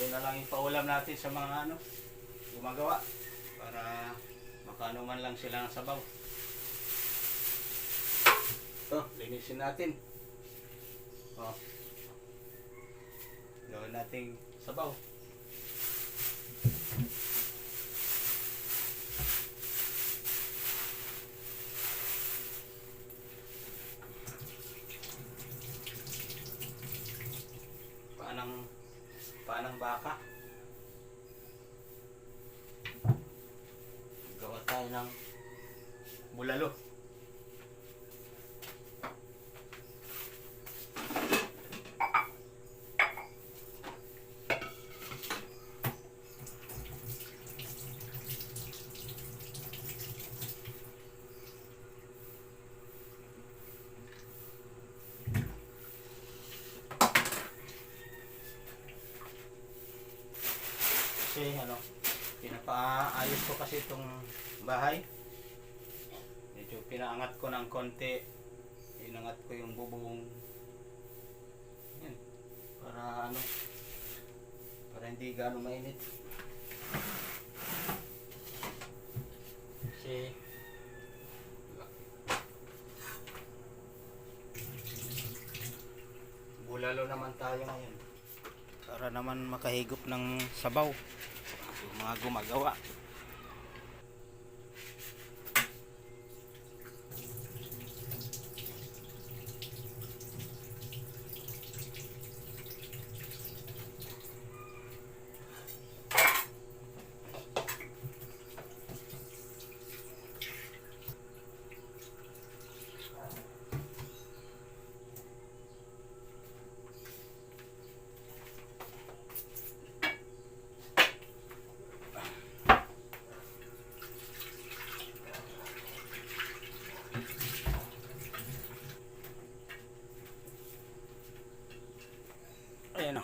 Yun na lang ipaulam natin sa mga ano, gumagawa. Para makaano man lang sila ng sabaw. Ito, linisin natin. Oh. Gawin nating sabaw. Baka. Gawa tayo ng bulalo. Kasi ano, pinapaayos ko kasi itong bahay. Medyo pinaangat ko ng konti. Inangat ko yung bubong. Yan. Para ano, para hindi gaano mainit. Kasi bulalo naman tayo ngayon para naman makahigop ng sabaw yung mga gumagawa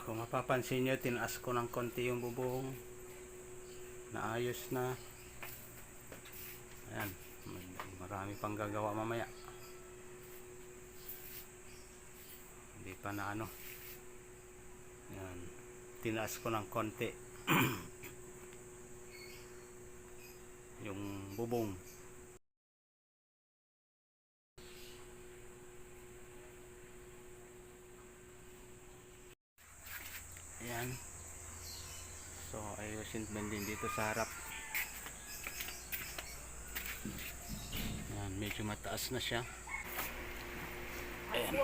Ako, mapapansin nyo, tinaas ko ng konti yung bubong. Naayos na. Ayan, marami pang gagawa mamaya. Hindi pa na ano. Ayan, tinaas ko ng konti. yung bubong. Ayan. Ayusin din dito sa harap. Ayan, medyo mataas na siya. Ayan.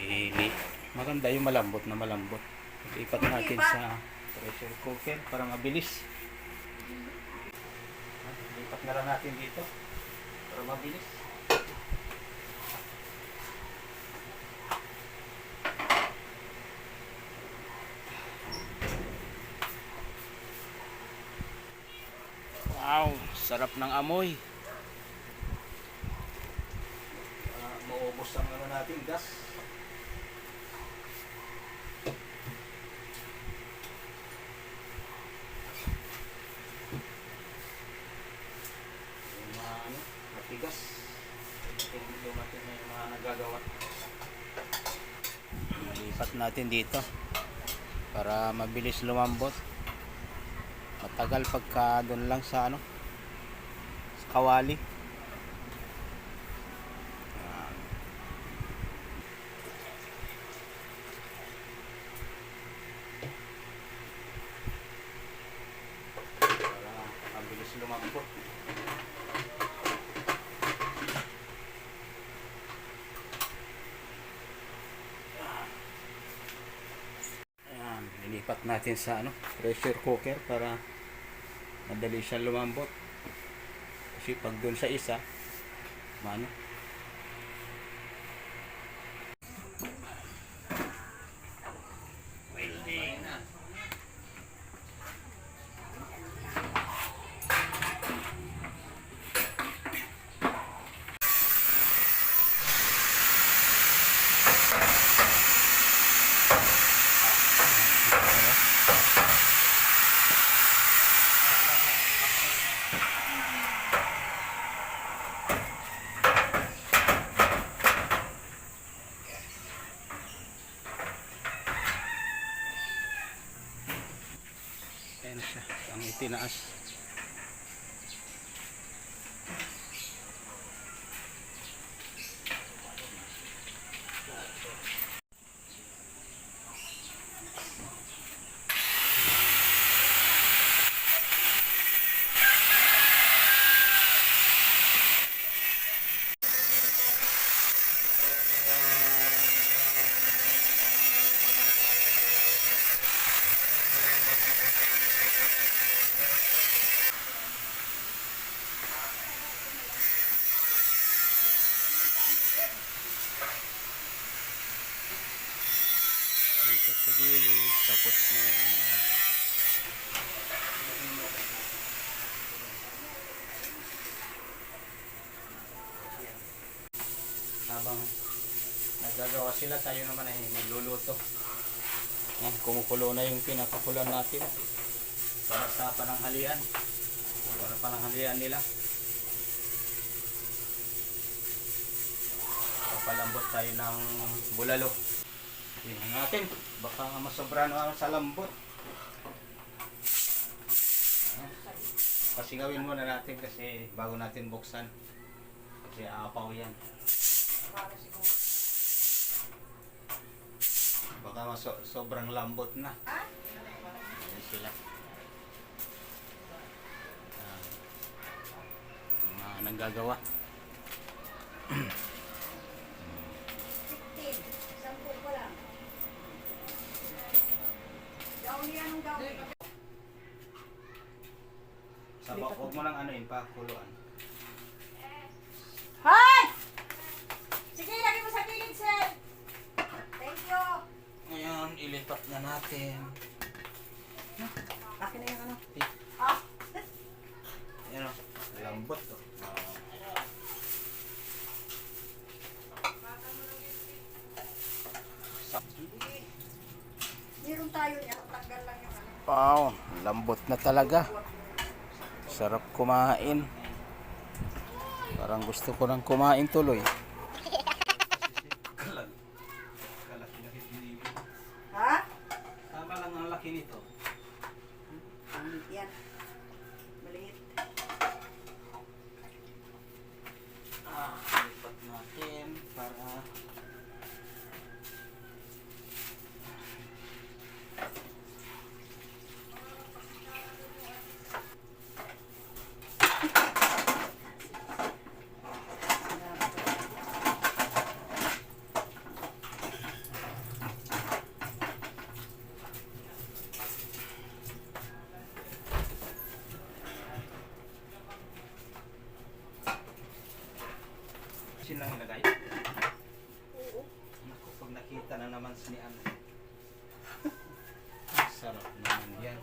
Eh, maganda yung malambot na malambot. Ipat natin sa pressure cooker para mabilis. Lipat na lang natin dito para mabilis. Wow, sarap ng amoy. Uh, maubos ang ano natin, gas. Yung mga ano, matigas. Hindi dumating na yung mga nagagawa. Lipat natin dito para mabilis lumambot matagal pagka doon lang sa ano kawali para mabilis lumambot Ayan, lilipat natin sa ano, pressure cooker para madali siyang lumambot. Kasi pag doon sa isa, mano, Ang Dito sa gilid. Tapos na yan. Habang nagagawa sila, tayo naman ay nagluluto. Yan, kumukulo na yung pinapakulan natin. Para sa pananghalian. Para pananghalian nila. Papalambot tayo ng bulalo. Tingnan natin. Baka masobra na sa lambot. Ayan. Pasingawin muna natin kasi bago natin buksan. Kasi aapaw yan. Baka maso sobrang lambot na. Ayan sila. Yung mga nanggagawa. Sampu ko lang. Daw yan, daw. Sabak, huwag mo lang ano yun pa, kuluan. Hoy! Sige, lagay mo sa gilid, sir. Thank you. Ngayon, ilipat na natin. Akin na yung ano. Ah, Ayan o, lambot to. meron tayo niya. Tanggal lang yung ano. Wow, lambot na talaga. Sarap kumain. Parang gusto ko nang kumain tuloy. Ha? Tama lang ang laki nito. Pangit yan. Maliit. Ah, lipat natin para silang ilagay. Oo. Naku, pag nakita na naman si ano. Sarap naman yan.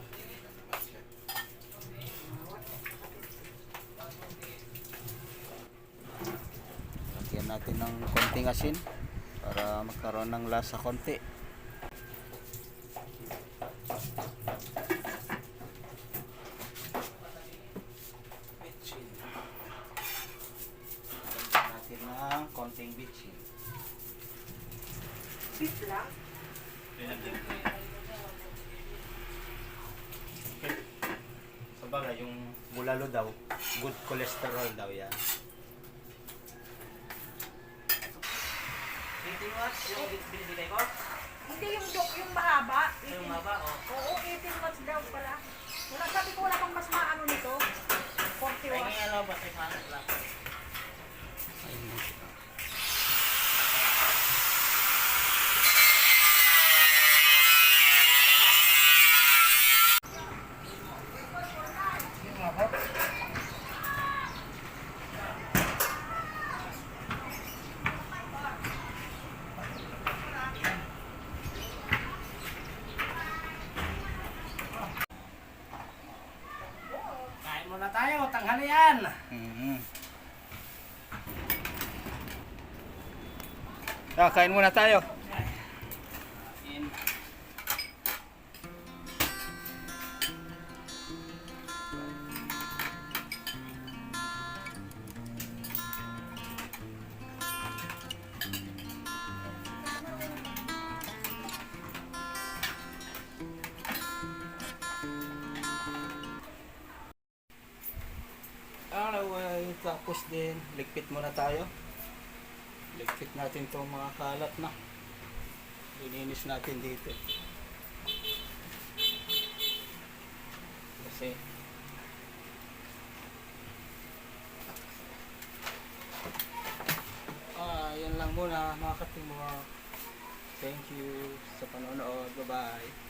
Lagyan natin ng konting asin para magkaroon ng lasa konti. Bitchin. Lagyan natin ng konting bitchin. Beef lang. Sa bagay, yung bulalo daw, good cholesterol daw yan. 18 watts yung binibigay ko? Hindi yung dok, yung mahaba. Yung maba, oh. Oo, 18 watts daw pala. Wala, sabi ko wala pang mas maano nito. 40 Ay, watts. ngayon lang ba? Ay, paano lang? Tanghalian. Mm-hmm. Ah, kain muna tayo. Tapos din, ligpit muna tayo. Ligpit natin itong mga kalat na. Lininis natin dito. Kasi Ah, yan lang muna mga kating mga Thank you sa panonood. Bye-bye.